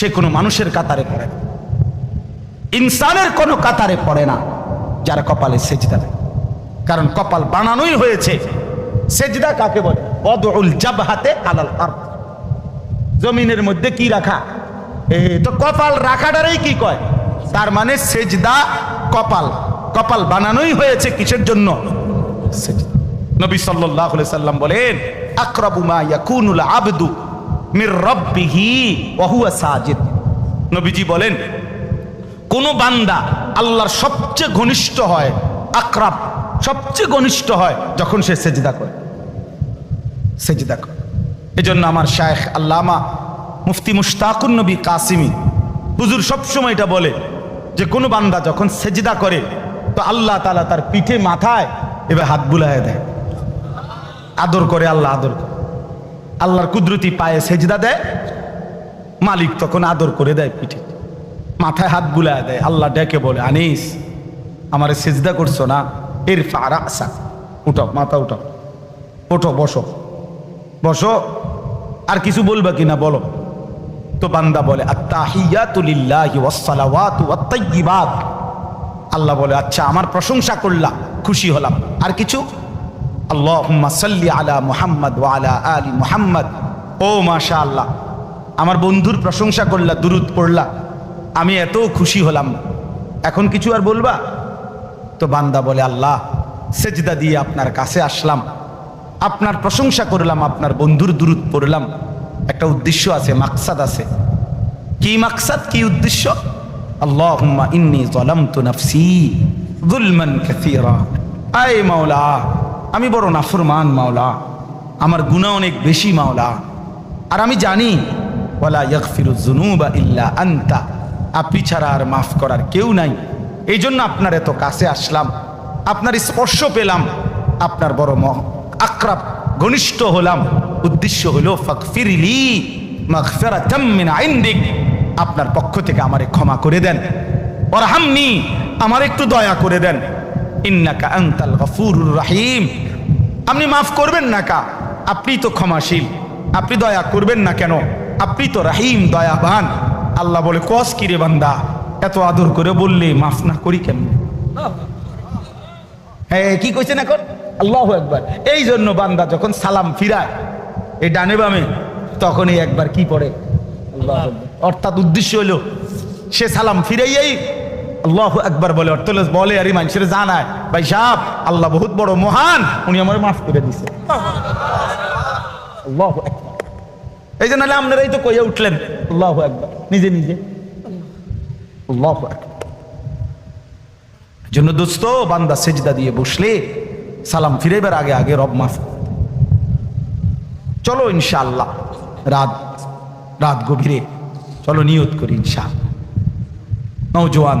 সে কোনো মানুষের কাতারে পড়ে না। ইনসানের কোনো কাতারে পড়ে না, যার কপালে সেজদা নেই। কারণ কপাল বানানোই হয়েছে। সেজদা কাকে বলে? বদউল জাবহাতে আলাল আরদ। জমিনের মধ্যে কি রাখা? তো কপাল রাখাটারই কি কয়? তার মানে সেজদা কপাল। কপাল বানানোই হয়েছে কিসের জন্য? নবী আলাইহি সাল্লাম বলেন, আকরাবু মা ইয়াকুনুল আবদু মির রাব্বিহি ওয়া হুয়া সাজিদ। নবীজি বলেন, কোন বান্দা আল্লাহর সবচেয়ে ঘনিষ্ঠ হয়, আকরাব সবচেয়ে ঘনিষ্ঠ হয় যখন সে সেজদা করে। সেজদা করে। এজন্য আমার শায়েখ আল্লামা মুফতি মুশতাকুন নবী কাসিমি হুজুর সবসময় এটা বলে যে, কোনো বান্দা যখন সেজদা করে, তো আল্লাহ তালা তার পিঠে মাথায় এবার হাত বুলায় দেয়। আদর করে, আল্লাহ আদর করে। আল্লাহর কুদরতি পায়ে সেজদা দেয়, মালিক তখন আদর করে দেয় পিঠে। মাথায় হাত বুলায় দেয়, আল্লাহ ডেকে বলে, আনিস, আমারে সেজদা করছ না? এর ফারা আসা উঠো মাথা উঠো ওঠো, বসো। বসো, আর কিছু বলবা কিনা বলো। তো বান্দা বলে আল্লাহ বলে আচ্ছা আমার প্রশংসা করলাম, খুশি হলাম। আর কিছু? আলা আলা আলি ও মাশাআল্লাহ, আমার বন্ধুর প্রশংসা করলা, দুরুদ পড়লা। আমি এত খুশি হলাম। এখন কিছু আর বলবা? তো বান্দা বলে, আল্লাহ, সেজদা দিয়ে আপনার কাছে আসলাম। আপনার প্রশংসা করলাম, আপনার বন্ধুর দূরত পড়লাম। একটা উদ্দেশ্য আছে, মাকসাদ আছে। কি মাকসাদ? কি উদ্দেশ্য? আল্লাহুম্মা ইন্নী যালামতু নাফসি যুলমান কাসীরা। আয় মাওলা আমি বড় নাফরমান মাওলা। আমার গুনাহ অনেক বেশি মাওলা। আর আমি জানি, ওয়ালা ইয়াগফিরু যুনুবা ইল্লা আনতা। আপনি ছাড়া আর মাফ করার কেউ নাই। এই জন্য আপনার এত কাছে আসলাম। আপনার স্পর্শ পেলাম। আপনার বড় ম আক্রাব ঘনিষ্ঠ হলাম। উদ্দেশ্য হলো ফাকফিরলি মাগফিরাতাম মিন ইনদিক আপনার পক্ষ থেকে আমারে ক্ষমা করে দেন। ওরহামনি আমার একটু দয়া করে দেন। ইন্নাকা আনতাল গফুরুর রহিম। আপনি মাফ করবেন না কা, আপনি তো ক্ষমাশীল। আপনি দয়া করবেন না কেন? আপনি তো রাহিম, দয়াবান। আল্লাহ বলে, কস কিরে বান্দা? এত আদর করে বললে মাফ না করি কেন হ্যাঁ কি কইছেন এখন? আল্লাহ একবার এই জন্য বান্দা যখন সালাম ফিরায়, এই ডানে বামে, তখনই একবার কি পড়ে? আল্লাহ অর্থাৎ উদ্দেশ্য হলো, সে সালাম ফিরাইয়াই আল্লাহ একবার বলে অর্থ বলে আরে মানুষের জানায়। ভাই সাহ আল্লাহ বহুত বড় মহান, উনি আমার মাফ করে দিছে। আল্লাহ এই জন্য আপনারাই তো কইয়া উঠলেন, আল্লাহ একবার নিজে নিজে। আল্লাহ জন্য দোস্ত, বান্দা সেজদা দিয়ে বসলে সালাম ফিরেবার আগে আগে রব মাফ চলো ইনশাআল্লাহ, রাত রাত গভীরে, চলো নিয়ত করি ইনশাআল্লাহ। নৌজওয়ান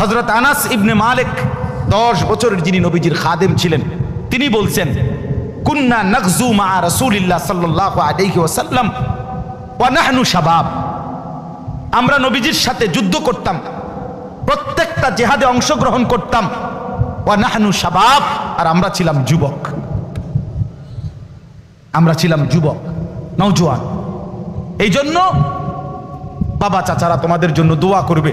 হজরত আনাস ইবনে মালিক, দশ বছরের যিনি নবীজির খাদেম ছিলেন, তিনি বলছেন, কুন্না নকজু মা রসুলিল্লাহ সাল্লাহ আলাইহি ওয়াসাল্লাম ওয়া নাহনু শাবাব। আমরা নবীজির সাথে যুদ্ধ করতাম, প্রত্যেকটা জেহাদে অংশগ্রহণ করতাম, ওয়া নাহনু শাবাব, আর আমরা ছিলাম যুবক। আমরা ছিলাম যুবক নৌজওয়ান এই জন্য বাবা চাচারা তোমাদের জন্য দোয়া করবে।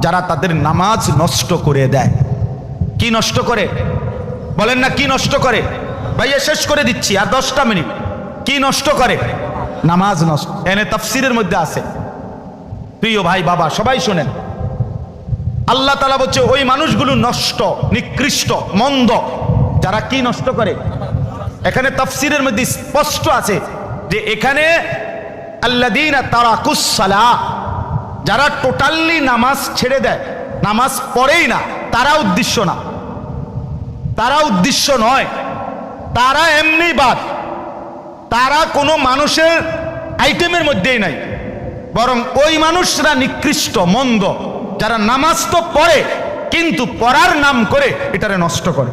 যারা তাদের নামাজ নষ্ট করে দেয়। কি নষ্ট করে? বলেন না, কি নষ্ট করে? ভাইয়া, শেষ করে দিচ্ছি, আর দশটা মিনিট। কি নষ্ট করে? নামাজ নষ্ট। এনে তাফসিরের মধ্যে আছে। প্রিয় ভাই, বাবা, সবাই শোনেন। আল্লাহ তালা বলছে, ওই মানুষগুলো নষ্ট, নিকৃষ্ট, মন্দ। যারা কি নষ্ট করে? এখানে তাফসিরের মধ্যে স্পষ্ট আছে যে এখানে আল্লাদিন তারা কুসালা যারা টোটালি নামাজ ছেড়ে দেয়, নামাজ পড়েই না তারা উদ্দেশ্য না। তারা উদ্দেশ্য নয়। তারা এমনি বাদ। তারা কোনো মানুষের আইটেমের মধ্যেই নাই। বরং ওই মানুষরা নিকৃষ্ট, মন্দ, যারা নামাজ তো পড়ে, কিন্তু পড়ার নাম করে এটারে নষ্ট করে।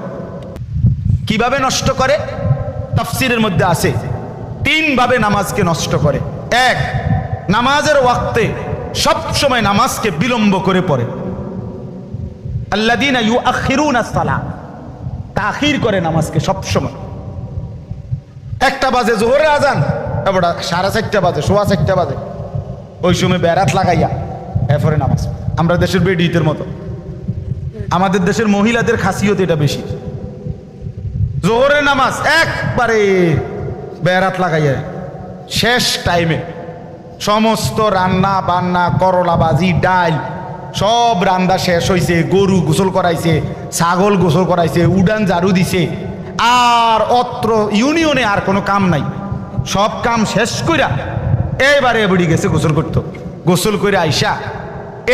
কীভাবে নষ্ট করে? তাফসিরের মধ্যে আছে। তিনভাবে নামাজকে নষ্ট করে। এক, নামাজের ওয়াক্তে সব সময় নামাজকে বিলম্ব করে পড়ে। আল্লাদিনা ইউ আখিরুনা সালা তাখির করে নামাজকে সব সময়। একটা বাজে জোহরে আজান, এবার সাড়ে চারটা বাজে, সোয়া চারটা বাজে। ওই সময় বেড়াত লাগাইয়া এরপরে নামাজ। আমরা দেশের বেডিতের মতো। আমাদের দেশের মহিলাদের খাসিয়ত এটা বেশি। জোহরের নামাজ একবারে বেড়াত লাগাইয়া, শেষ টাইমে সমস্ত রান্না বান্না করলা বাজি ডাল, সব রান্না শেষ হয়েছে গরু গোসল করাইছে, ছাগল গোসল করাইছে, উডান ঝাড়ু দিছে। আর অত্র ইউনিয়নে আর কোনো কাম নাই। সব কাম শেষ কইরা এবারে বুড়ি গেছে গোসল করতো। গোসল করে আইসা,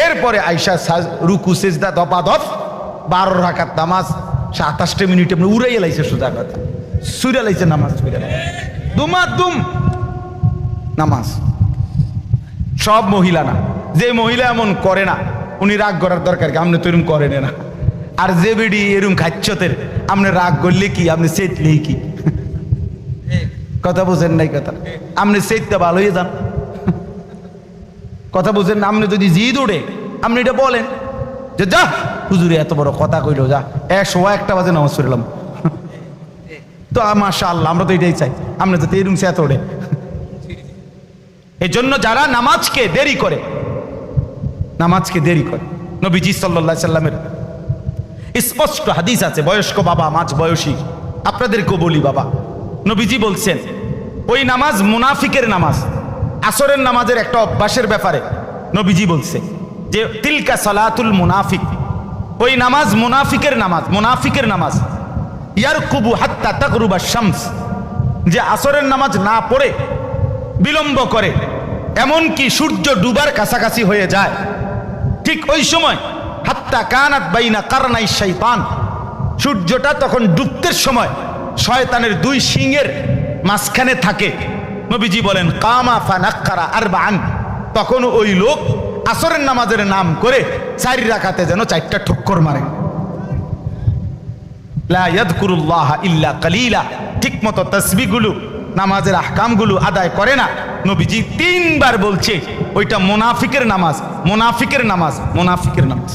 এরপরে আইসা রুকু, সেজদা দপা দপ বারো রাখার নামাজ, সাতাশটা মিনিটে এমনি উড়াইয়া লাইছে সোজা কথা সুইরা লাইছে নামাজ দুমা দুম। নামাজ। সব মহিলা না। যে মহিলা এমন করে না, উনি রাগ করার দরকার কি? আপনি তো এরম করেন না। আর যে বেডি এরম খাচ্ছতের, আপনি রাগ করলে কি? আপনি চেতলেই কি? কথা বুঝেন নাই কথা? আপনি চেততে ভালো হয়ে যান। কথা বুঝেন আপনি যদি জিদ ওড়ে আপনি এটা বলেন যে, যা, হুজুরে, এত বড় কথা কইলো, যা। একশো একটা বাজে নামাজ পড়লাম। তো মাশা আমরা তো এটাই চাই। আপনি যাতে এরম সে এত ওড়ে এই জন্য যারা নামাজকে দেরি করে, নামাজকে দেরি করে, নবীজি সাল্লা সাল্লামের স্পষ্ট হাদিস আছে, বয়স্ক বাবা, মাঝ বয়সী, আপনাদেরকেও বলি বাবা, নবীজি বলছেন, ওই নামাজ মুনাফিকের নামাজ, আসরের নামাজের একটা অভ্যাসের ব্যাপারে নবীজি বলছে যে, তিলকা সালাতুল মুনাফিক, ওই নামাজ মুনাফিকের নামাজ মুনাফিকের নামাজ ইয়ার কুবু হাত্তা তাকরুবা শামস, যে আসরের নামাজ না পড়ে, বিলম্ব করে এমনকি সূর্য ডুবার কাছাকাছি হয়ে যায়। ঠিক ওই সময়, হাত্তা কানাত বাইনা কারনাই শৈতান সূর্যটা তখন ডুবতের সময় শয়তানের দুই সিংয়ের মাঝখানে থাকে। নবীজি বলেন, কামা ফানাক্কারা আর বান তখন ওই লোক আসরের নামাজের নাম করে চারি রাখাতে যেন চারটা ঠক্কর মারে। লা ইয়াদকুরুল্লাহ ইল্লা কালিলা। ঠিক মতো তসবিগুলো নামাজের আহকামগুলো আদায় করে না। নবীজি তিনবার বলছে, ওইটা মোনাফিকের নামাজ মোনাফিকের নামাজ মোনাফিকের নামাজ।